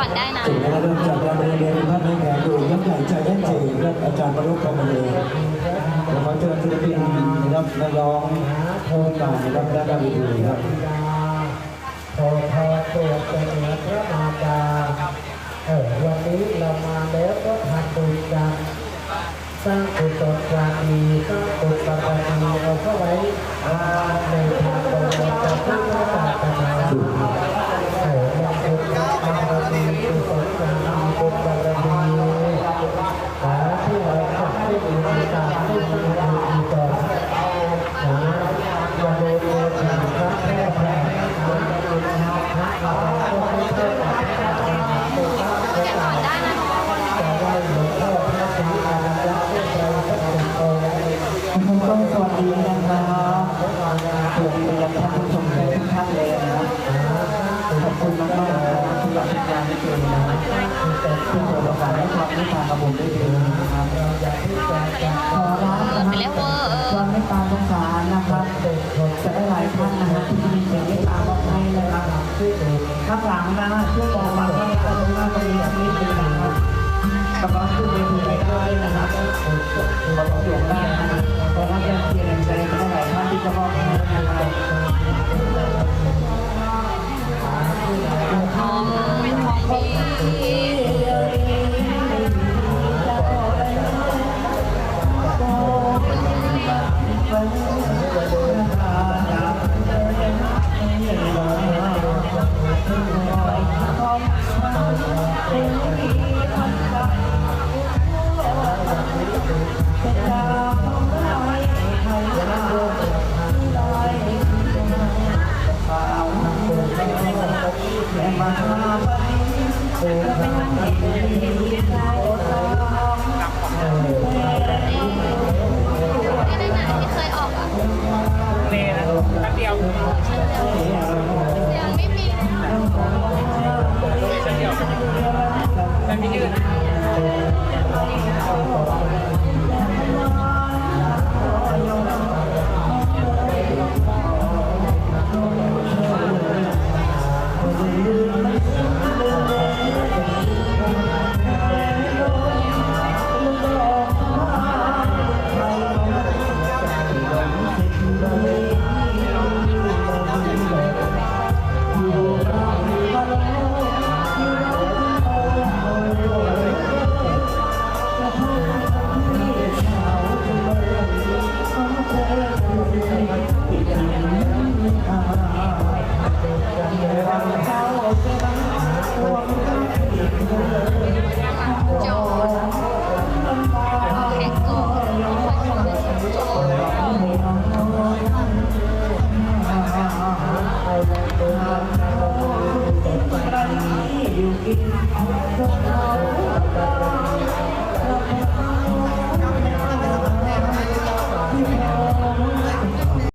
ก่อนได้นะเริ่มจากการเรียนเรียนท่านใแขกดูยักใจญ่ใจได้จริงคระอาจารย์ประลุกกำเนิดแล้วก็เจอศิลปินรับกร้องโทนต่างนะครับและการดีครับพอพอตัวเป็นนัอพระมาดาเออวันนี้เรามาแล้วก็ทำบุญกันสร้างกุศลความีสร้าตัวศลความีเอาเข้าไว้ในทางตรง สวัสดีนะครับสวัสดีท่านผู้ชมทุกท่านเลยนะครับขอบคุณมากๆนะครับสำหรับการที่เชิญนะครับที่เปิดโอกาสให้ความนิพานกับผมได้เจอนะครับขอรับนะไปแล้วเวอร์เออความเมตตาสงสารนะครับจะได้หลายท่านนะครับที่มีเสียงเมตตามอบให้นะครับข้างหลังนะช่วยบอกมาว่าตรงหน้าตรงนี้อันนี้เป็นะครับกำลังขึ้นเวที แค่มาพันี่